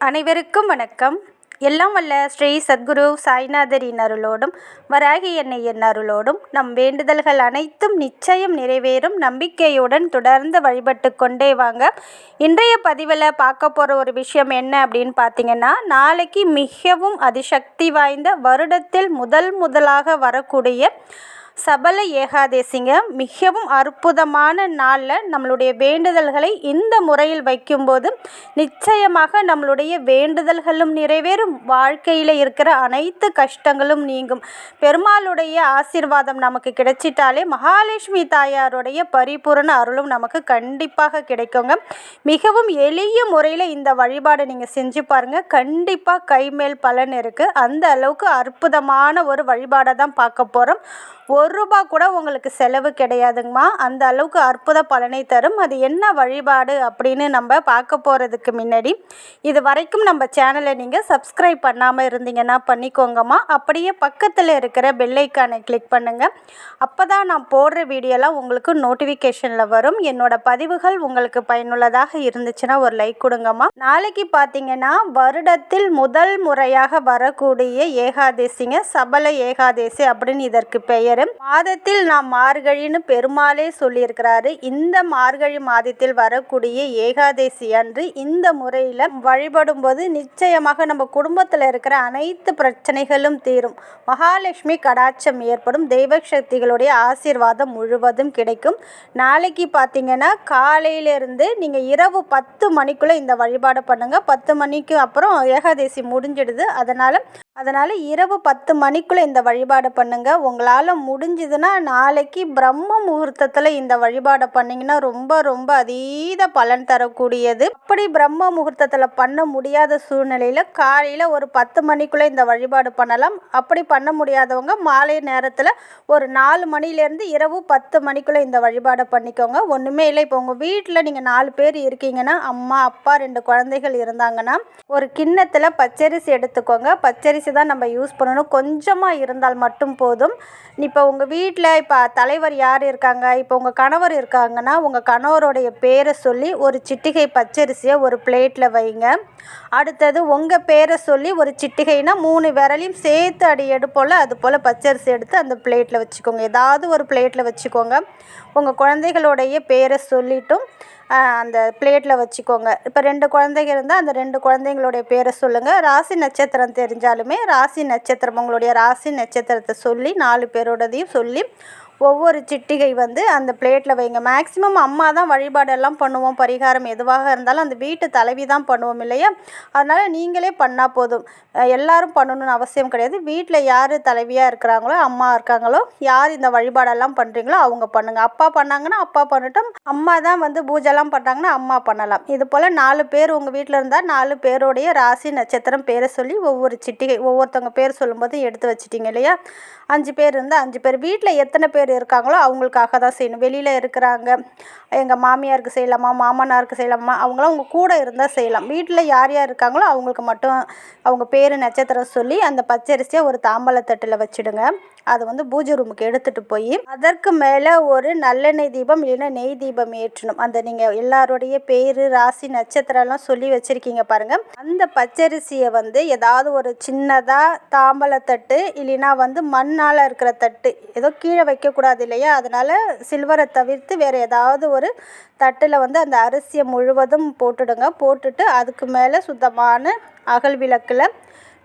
அனைவருக்கும் வணக்கம். எல்லாம் வல்ல ஸ்ரீ சத்குரு சாய்நாதரின் அருளோடும் வராகி எண்ணெயின் அருளோடும் நம் வேண்டுதல்கள் அனைத்தும் நிச்சயம் நிறைவேறும் நம்பிக்கையுடன் தொடர்ந்து வழிபட்டு கொண்டே வாங்க. இன்றைய பதிவில் பார்க்க போகிற ஒரு விஷயம் என்ன அப்படின்னு பார்த்தீங்கன்னா நாளைக்கு மிகவும் அதிசக்தி வாய்ந்த வருடத்தில் முதல் முதலாக வரக்கூடிய சபல ஏகாதேசிங்க மிகவும் அற்புதமான நாளில் நம்மளுடைய வேண்டுதல்களை இந்த முறையில் வைக்கும்போது நிச்சயமாக நம்மளுடைய வேண்டுதல்களும் நிறைவேறும். வாழ்க்கையில் இருக்கிற அனைத்து கஷ்டங்களும் நீங்கும். பெருமாளுடைய ஆசீர்வாதம் நமக்கு கிடைச்சிட்டாலே மகாலட்சுமி தாயாருடைய பரிபூரண அருளும் நமக்கு கண்டிப்பாக கிடைக்குங்க. மிகவும் எளிய முறையில் இந்த வழிபாடை நீங்கள் செஞ்சு பாருங்கள் கண்டிப்பாக கைமேல் பலன் இருக்குது அந்த அளவுக்கு அற்புதமான ஒரு வழிபாடை தான் பார்க்க போகிறோம் ஒரு ரூபா கூட உங்களுக்கு செலவு கிடையாதுங்கம்மா. அந்த அளவுக்கு அற்புத பலனை தரும். அது என்ன வழிபாடு அப்படின்னு நம்ம பார்க்க போகிறதுக்கு முன்னாடி இது வரைக்கும் நம்ம சேனலை நீங்கள் சப்ஸ்கிரைப் பண்ணாமல் இருந்தீங்கன்னா பண்ணிக்கோங்கம்மா. அப்படியே பக்கத்தில் இருக்கிற பெல்லைக்கானை கிளிக் பண்ணுங்கள் அப்போ தான் நான் போடுற வீடியோலாம் உங்களுக்கு நோட்டிஃபிகேஷனில் வரும். என்னோட பதிவுகள் உங்களுக்கு பயனுள்ளதாக இருந்துச்சுன்னா ஒரு லைக் கொடுங்கம்மா. நாளைக்கு பார்த்தீங்கன்னா வருடத்தில் முதல் முறையாக வரக்கூடிய ஏகாதேசிங்க சபல ஏகாதேசி அப்படின்னு இதற்கு பெயர். மாதத்தில் நாம் மார்கழின்னு பெருமாளே சொல்லியிருக்கிறாரு. இந்த மார்கழி மாதத்தில் வரக்கூடிய ஏகாதசி அன்று இந்த முறையில் வழிபடும் போது நிச்சயமாக நம்ம குடும்பத்தில் இருக்கிற அனைத்து பிரச்சனைகளும் தீரும். மகாலட்சுமி கடாட்சம் ஏற்படும். தெய்வ சக்திகளுடைய ஆசீர்வாதம் முழுவதும் கிடைக்கும். நாளைக்கு பார்த்தீங்கன்னா காலையிலேருந்து நீங்கள் இரவு பத்து மணிக்குள்ளே இந்த வழிபாடு பண்ணுங்கள் பத்து மணிக்கு அப்புறம் ஏகாதசி முடிஞ்சிடுது. அதனால் அதனால் இரவு பத்து மணிக்குள்ளே இந்த வழிபாடு பண்ணுங்கள் உங்களால் முடிஞ்சுதுன்னா நாளைக்கு பிரம்ம முகூர்த்தத்தில் இந்த வழிபாடை பண்ணிங்கன்னா ரொம்ப ரொம்ப அதீத பலன் தரக்கூடியது. அப்படி பிரம்ம முகூர்த்தத்தில் பண்ண முடியாத சூழ்நிலையில் காலையில் ஒரு பத்து மணிக்குள்ளே இந்த வழிபாடு பண்ணலாம். அப்படி பண்ண முடியாதவங்க மாலை நேரத்தில் ஒரு நாலு மணிலேருந்து இரவு பத்து மணிக்குள்ளே இந்த வழிபாடை பண்ணிக்கோங்க. ஒன்றுமே இல்லை. இப்போ உங்கள் வீட்டில் நீங்கள் நாலு பேர் இருக்கீங்கன்னா அம்மா அப்பா ரெண்டு குழந்தைகள் இருந்தாங்கன்னா ஒரு கிண்ணத்தில் பச்சரிசி எடுத்துக்கோங்க. பச்சரிசி அரிசி தான் நம்ம யூஸ் பண்ணணும். கொஞ்சமாக இருந்தால் மட்டும் போதும். இப்போ உங்கள் வீட்டில் இப்போ தலைவர் யார் இருக்காங்க? இப்போ உங்கள் கணவர் இருக்காங்கன்னா உங்கள் கணவருடைய பேரை சொல்லி ஒரு சிட்டிகை பச்சரிசியை ஒரு பிளேட்டில் வைங்க. அடுத்தது உங்கள் பேரை சொல்லி ஒரு சிட்டிகைனா மூணு விரலையும் சேர்த்து அடி எடுப்போல் அது போல் பச்சரிசி எடுத்து அந்த பிளேட்டில் வச்சுக்கோங்க. ஏதாவது ஒரு பிளேட்டில் வச்சுக்கோங்க. உங்கள் குழந்தைகளுடைய பேரை சொல்லிட்டும். அந்த பிளேட்டில் வச்சுக்கோங்க. இப்போ ரெண்டு குழந்தைங்க இருந்தால் அந்த ரெண்டு குழந்தைங்களுடைய பேரை சொல்லுங்கள் ராசி நட்சத்திரம் தெரிஞ்சாலுமே ராசி நட்சத்திரம் உங்களுடைய ராசி நட்சத்திரத்தை சொல்லி நாலு பேரோடதையும் சொல்லி ஒவ்வொரு சிட்டிகை வந்து அந்த பிளேட்டில் வைங்க. மேக்ஸிமம் அம்மா தான் வழிபாடெல்லாம் பண்ணுவோம். பரிகாரம் எதுவாக இருந்தாலும் அந்த வீட்டு தலைவி தான் பண்ணுவோம் இல்லையா? அதனால் நீங்களே பண்ணால் போதும். எல்லாரும் பண்ணணும்னு அவசியம் கிடையாது. வீட்டில் யார் தலைவியாக இருக்கிறாங்களோ அம்மா இருக்காங்களோ யார் இந்த வழிபாடெல்லாம் பண்ணுறீங்களோ அவங்க பண்ணுங்கள் அப்பா பண்ணாங்கன்னா அப்பா பண்ணட்டும். அம்மா தான் வந்து பூஜைலாம் பண்ணுறாங்கன்னா அம்மா பண்ணலாம். இது போல் நாலு பேர் உங்கள் வீட்டில் இருந்தால் நாலு பேருடைய ராசி நட்சத்திரம் பேரை சொல்லி ஒவ்வொரு சிட்டிகை ஒவ்வொருத்தவங்க பேர் சொல்லும்போது எடுத்து வச்சிட்டிங்க இல்லையா? அஞ்சு பேர் இருந்தால் அஞ்சு பேர். வீட்டில் எத்தனை பேர் இருக்காங்களோ அவங்களுக்காக தான் செய்யணும். வெளியில் இருக்கிறாங்க. எங்கள் மாமியாருக்கு செய்யலாமா மாமனாருக்கு செய்யலாமா அவங்களாம் அவங்க கூட இருந்தால் செய்யலாம். வீட்டில் யார் யார் இருக்காங்களோ அவங்களுக்கு மட்டும் அவங்க பேர் நட்சத்திரம் சொல்லி அந்த பச்சரிசியை ஒரு தாம்பலத்தட்டில் வச்சுடுங்க. அதை வந்து பூஜை ரூமுக்கு எடுத்துகிட்டு போய் அதற்கு மேலே ஒரு நல்லெண்ணெய் தீபம் இல்லைன்னா நெய் தீபம் ஏற்றணும். அந்த நீங்கள் எல்லாருடைய பேர் ராசி நட்சத்திரம்லாம் சொல்லி வச்சுருக்கீங்க பாருங்கள் அந்த பச்சரிசியை வந்து ஏதாவது ஒரு சின்னதாக தாம்பலத்தட்டு இல்லைன்னா வந்து மண்ணால் இருக்கிற தட்டு ஏதோ கீழே வைக்கக்கூடாது இல்லையா? அதனால் சில்வரை தவிர்த்து வேறு ஏதாவது ஒரு தட்டில் வந்து அந்த அரிசியை முழுவதும் போட்டுடுங்க. போட்டுட்டு அதுக்கு மேலே சுத்தமான அகல் விளக்கில்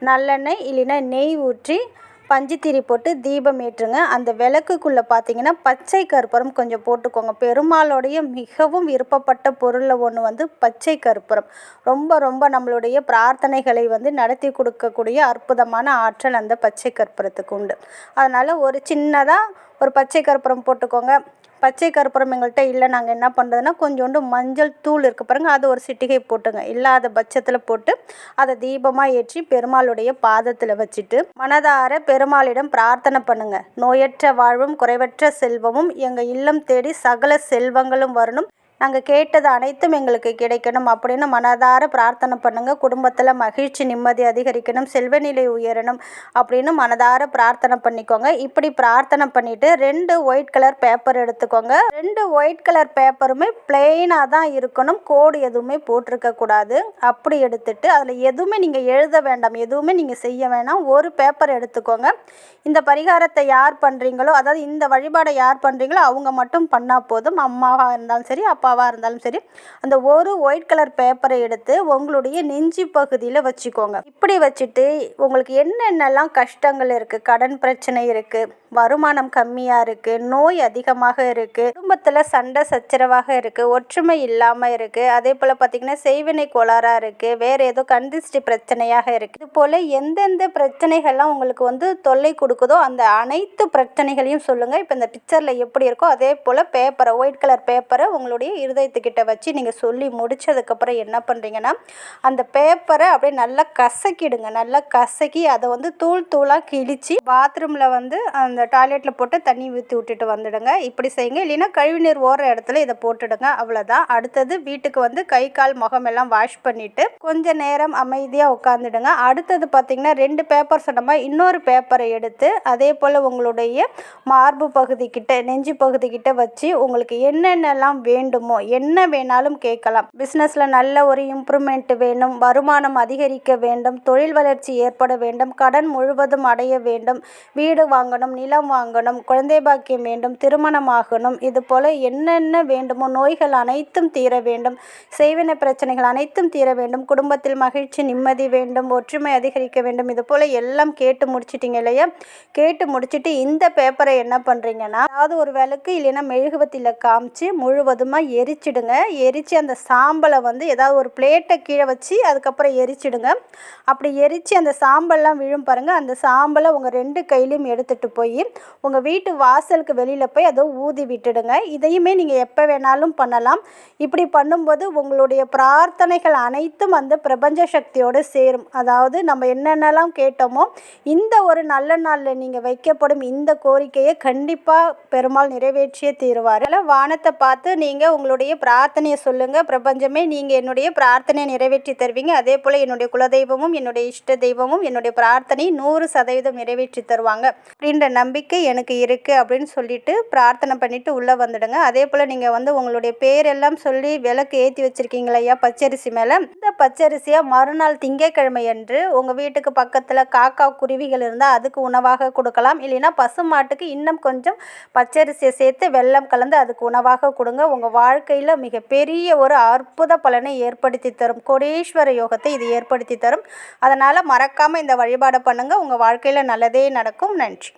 நல்லெண்ணெய் இல்லைன்னா நெய் ஊற்றி பஞ்சுத்திரி போட்டு தீபம் ஏற்றுங்க. அந்த விளக்குக்குள்ளே பார்த்தீங்கன்னா பச்சை கற்பூரம் கொஞ்சம் போட்டுக்கோங்க. பெருமாளுடைய மிகவும் விருப்பப்பட்ட பொருளில் ஒன்று வந்து பச்சை கற்பூரம் ரொம்ப ரொம்ப நம்மளுடைய பிரார்த்தனைகளை வந்து நடத்தி கொடுக்கக்கூடிய அற்புதமான ஆற்றல் அந்த பச்சை கற்பூரத்துக்கு உண்டு. அதனால் ஒரு சின்னதாக ஒரு பச்சை கற்பூரம் போட்டுக்கோங்க. பச்சை கற்பூரம் எங்கள்கிட்ட இல்லை நாங்கள் என்ன பண்ணுறதுன்னா கொஞ்சோண்டு மஞ்சள் தூள் இருக்குது பாருங்கள் அது ஒரு சிட்டிகை போட்டுங்க. இல்லாத பட்சத்தில் போட்டு அதை தீபமாக ஏற்றி பெருமாளுடைய பாதத்தில் வச்சுட்டு மனதார பெருமாளிடம் பிரார்த்தனை பண்ணுங்கள் நோயற்ற வாழ்வும் குறைவற்ற செல்வமும் எங்கள் இல்லம் தேடி சகல செல்வங்களும் வரணும். நாங்கள் கேட்டது அனைத்தும் எங்களுக்கு கிடைக்கணும். அப்படின்னு மனதார பிரார்த்தனை பண்ணுங்கள் குடும்பத்தில் மகிழ்ச்சி நிம்மதி அதிகரிக்கணும். செல்வநிலை உயரணும் அப்படின்னு மனதார பிரார்த்தனை பண்ணிக்கோங்க. இப்படி பிரார்த்தனை பண்ணிவிட்டு ரெண்டு ஒயிட் கலர் பேப்பர் எடுத்துக்கோங்க. ரெண்டு ஒயிட் கலர் பேப்பருமே பிளெயினாக தான் இருக்கணும். கோடு எதுவுமே போட்டிருக்கக்கூடாது அப்படி எடுத்துட்டு அதில் எதுவுமே நீங்கள் எழுத வேண்டாம். எதுவுமே நீங்கள் செய்ய வேணாம். ஒரு பேப்பர் எடுத்துக்கோங்க. இந்த பரிகாரத்தை யார் பண்ணுறீங்களோ அதாவது இந்த வழிபாடை யார் பண்ணுறீங்களோ அவங்க மட்டும் பண்ணால் போதும். அம்மாவாக இருந்தாலும் சரி அப்பா அப்பாவாக இருந்தாலும் சரி அந்த ஒரு ஒயிட் கலர் பேப்பரை எடுத்து உங்களுடைய நெஞ்சு பகுதியில் வச்சுக்கோங்க. இப்படி வச்சுட்டு உங்களுக்கு என்னென்னலாம் கஷ்டங்கள் இருக்குது கடன் பிரச்சனை இருக்குது வருமானம் கம்மியாக இருக்குது நோய் அதிகமாக இருக்குது குடும்பத்தில் சண்டை சச்சரவாக இருக்குது ஒற்றுமை இல்லாமல் இருக்குது அதே போல் பார்த்திங்கன்னா செய்வினை கோளாறாக இருக்குது வேறு ஏதோ கந்திஷ்டி பிரச்சனையாக இருக்குது இது போல் எந்தெந்த பிரச்சனைகள்லாம் உங்களுக்கு வந்து தொல்லை கொடுக்குதோ அந்த அனைத்து பிரச்சனைகளையும் சொல்லுங்கள் இப்போ இந்த பிக்சரில் எப்படி இருக்கோ அதே போல் பேப்பரை ஒயிட் கலர் பேப்பரை உங்களுடைய இருதயத்துக்கிட்ட வச்சு நீங்கள் சொல்லி முடித்ததுக்கப்புறம் என்ன பண்ணுறீங்கன்னா அந்த பேப்பரை அப்படியே நல்லா கசக்கிடுங்க. நல்லா கசக்கி அதை வந்து தூள் தூளாக கிழித்து பாத்ரூமில் வந்து அந்த டாய்லெட்டில் போட்டு தண்ணி ஊற்றி விட்டுட்டு வந்துடுங்க. இப்படி செய்யுங்க. இல்லைன்னா கழிவுநீர் ஓர இடத்துல இதை போட்டுடுங்க. அவ்வளோதான் அடுத்தது வீட்டுக்கு வந்து கை கால் முகம் எல்லாம் வாஷ் பண்ணிவிட்டு கொஞ்ச நேரம் அமைதியாக உட்காந்துடுங்க அடுத்தது பார்த்திங்கன்னா ரெண்டு பேப்பர் சொன்னமா இன்னொரு பேப்பரை எடுத்து அதே போல் உங்களுடைய மார்பு பகுதிக்கிட்ட நெஞ்சு பகுதிக்கிட்ட வச்சு உங்களுக்கு என்னென்னலாம் வேண்டுமோ என்ன வேணாலும் கேட்கலாம். பிஸ்னஸில் நல்ல ஒரு இம்ப்ரூவ்மெண்ட் வேணும் வருமானம் அதிகரிக்க வேண்டும் தொழில் வளர்ச்சி ஏற்பட வேண்டும் கடன் முழுவதும் அடைய வேண்டும் வீடு வாங்கணும் நிலம் வாங்கணும் குழந்தை பாக்கியம் வேண்டும் திருமணமாகணும் இது போல் என்னென்ன வேண்டுமோ நோய்கள் அனைத்தும் தீர வேண்டும் செய்வின பிரச்சனைகள் அனைத்தும் தீர வேண்டும் குடும்பத்தில் மகிழ்ச்சி நிம்மதி வேண்டும் ஒற்றுமை அதிகரிக்க வேண்டும் இது போல் எல்லாம் கேட்டு முடிச்சிட்டிங்க இல்லையா? கேட்டு முடிச்சுட்டு இந்த பேப்பரை என்ன பண்ணுறீங்கன்னா அதாவது ஒரு விளக்கு இல்லைன்னா மெழுகுவத்தில் காமிச்சு முழுவதுமாக எரிச்சிடுங்க. எரித்து அந்த சாம்பலை வந்து ஏதாவது ஒரு பிளேட்டை கீழே வச்சு அதுக்கப்புறம் எரிச்சிடுங்க. அப்படி எரித்து அந்த சாம்பல்லாம் விழும் பாருங்கள் அந்த சாம்பலை உங்கள் ரெண்டு கையிலையும் எடுத்துகிட்டு போய் உங்கள் வீட்டு வாசலுக்கு வெளியில் போய் அதை ஊதி விட்டுடுங்க. இதையுமே நீங்கள் எப்போ வேணாலும் பண்ணலாம். இப்படி பண்ணும்போது உங்களுடைய பிரார்த்தனைகள் அனைத்தும் அந்த பிரபஞ்ச சக்தியோடு சேரும். அதாவது நம்ம என்னென்னலாம் கேட்டோமோ இந்த ஒரு நல்ல நாளில் நீங்கள் வைக்கப்படும் இந்த கோரிக்கையை கண்டிப்பாக பெருமாள் நிறைவேற்றியே தீருவார். வானத்தை பார்த்து நீங்கள் உங்களுடைய பிரார்த்தனையை சொல்லுங்கள் பிரபஞ்சமே நீங்கள் என்னுடைய பிரார்த்தனையை நிறைவேற்றி தருவீங்க. அதே போல் என்னுடைய குலதெய்வமும் என்னுடைய இஷ்ட தெய்வமும் என்னுடைய பிரார்த்தனை நூறு சதவீதம் நிறைவேற்றி தருவாங்க. அப்படின்ற நம்பிக்கை எனக்கு இருக்குது அப்படின்னு சொல்லிட்டு பிரார்த்தனை பண்ணிவிட்டு உள்ளே வந்துடுங்க. அதே போல் நீங்கள் வந்து உங்களுடைய பேரெல்லாம் சொல்லி விளக்கு ஏற்றி வச்சுருக்கீங்களா ஐயா பச்சரிசி மேலே. இந்த பச்சரிசியாக மறுநாள் திங்கக்கிழமை அன்று உங்கள் வீட்டுக்கு பக்கத்தில் காக்கா குருவிகள் இருந்தால் அதுக்கு உணவாக கொடுக்கலாம். இல்லைன்னா பசு மாட்டுக்கு இன்னும் கொஞ்சம் பச்சரிசியை சேர்த்து வெள்ளம் கலந்து அதுக்கு உணவாக கொடுங்க. உங்கள் வா வாழ்க்கையில் மிகப்பெரிய ஒரு அற்புத பலனை ஏற்படுத்தி தரும். கோடீஸ்வர யோகத்தை இது ஏற்படுத்தி தரும். அதனால் மறக்காமல் இந்த வழிபாடை பண்ணுங்கள் உங்கள் வாழ்க்கையில் நல்லதே நடக்கும். நன்றி.